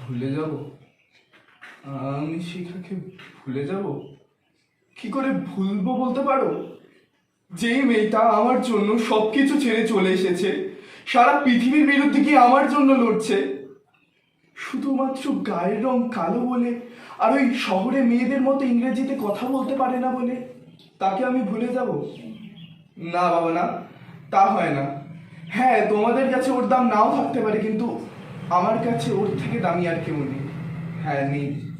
ভুলে যাব? আমি শিখাকে ভুলে যাব? কি করে ভুলবো বলতে পারো? যে মেয়েটা আমার জন্য সবকিছু ছেড়ে চলে এসেছে, সারা পৃথিবীর বিরুদ্ধে কি আমার জন্য লড়ছে? শুধুমাত্র গায়ের রং কালো বলে, আর ওই শহরে মেয়েদের মতো ইংরেজিতে কথা বলতে পারে না বলে, তাকে আমি ভুলে যাব? না বাবা না, তা হয় না। হ্যাঁ তোমাদের কাছে ওর দাম নাও থাকতে পারে, কিন্তু আমার কাছে ওর থেকে দামি আর কেউ নেই। হ্যাঁ নেই।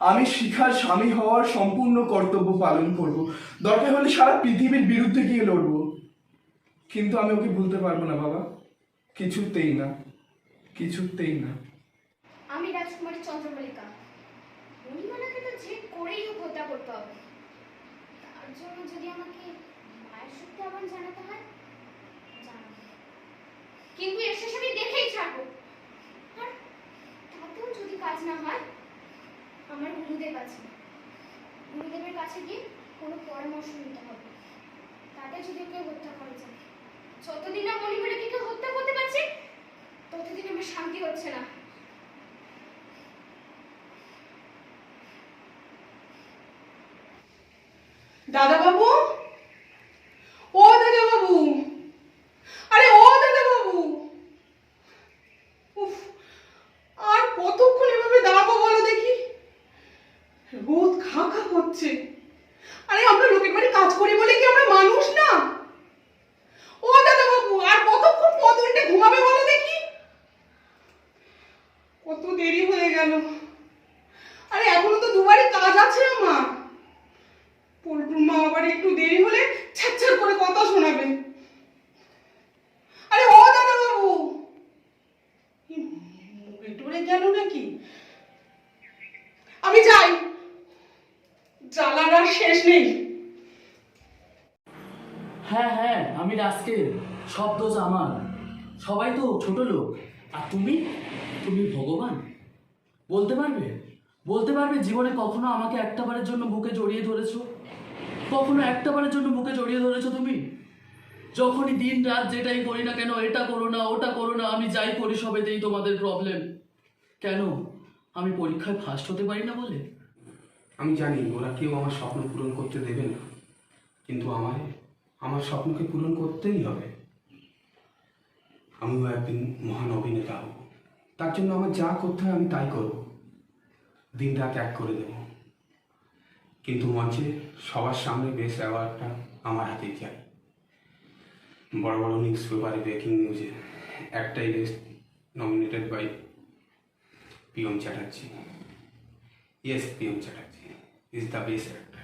আমি শিখার স্বামী হওয়ার সম্পূর্ণ কর্তব্য পালন করব। দরকার হলে সারা পৃথিবীর বিরুদ্ধে গিয়ে লড়ব। কিন্তু আমি ওকে ভুলতে পারব না, বাবা। কিছুতেই না। কিছুতেই না। আমি রাজকুমারী চন্দ্রমল্লিকা। তো যে করেই হত্যা করতে হবে। তার জন্য যদি আমাকে মায়ের সত্যি আবার জানাতে হয় কিন্তু এর শেষে আমি দেখেই ছাড়বো আর তাতেও যদি কাজ না হয় আমার গুরুদেব আছে। গুরুদেবের কাছে গিয়ে কোনো পরামর্শ নিতে হবে। তাতে যদি কেউ হত্যা করে যায়। যতদিন না কি কেউ হত্যা করতে পারছে, ততদিন আমার শান্তি হচ্ছে না। দাদা বাবু ও দাদা বাবু আরে ও দাদা বাবু উফ আর কতক্ষণ এভাবে দাঁড়াবো বলো দেখি খা করছে আরে আমরা লোকের বাড়ি কাজ করি বলে কি আমরা মানুষ না? ও দাদা বাবু, আর কতক্ষণ পদ উল্টে ঘুমাবে বলো দেখি? কত দেরি হয়ে গেল। আরে এখনও তো দুবারই কাজ আছে আমার। পল্টুর মা আবার একটু দেরি হলে ছাচ্ছার করে কথা শোনাবে। আরে ও দাদা বাবু! টরে গেল নাকি? আমি যাই। শেষ নেই। হ্যাঁ হ্যাঁ আমি রাস্কেল। সব দোষ আমার। সবাই তো ছোট লোক। আর তুমি? তুমি ভগবান। বলতে পারবে? বলতে পারবে জীবনে কখনো আমাকে একটাবারের জন্য বুকে জড়িয়ে ধরেছো? কখনো একটাবারের জন্য বুকে জড়িয়ে ধরেছো তুমি? যখনই দিন রাত যেটাই করি না কেন, এটা করো না, ওটা করো না, আমি যাই করি সবেতেই তোমাদের প্রবলেম কেন? আমি পরীক্ষায় ফার্স্ট হতে পারি না বলে? আমি জানি ওরা কেউ আমার স্বপ্ন পূরণ করতে দেবে না। কিন্তু আমায়, আমার স্বপ্নকে পূরণ করতেই হবে। আমিও একদিন মহান অভিনেতা হব। তার জন্য আমার যা করতে হয় আমি তাই করব। দিন রাত এক করে দেব। কিন্তু মঞ্চে সবার সামনে বেস্ট অ্যাওয়ার্ডটা আমার হাতেই চাই বড় বড় নিউজ পেপারে ব্রেকিং নিউজে একটাই best nominated by Piyam Chatterjee yes Piyam Chatterjee is the basic.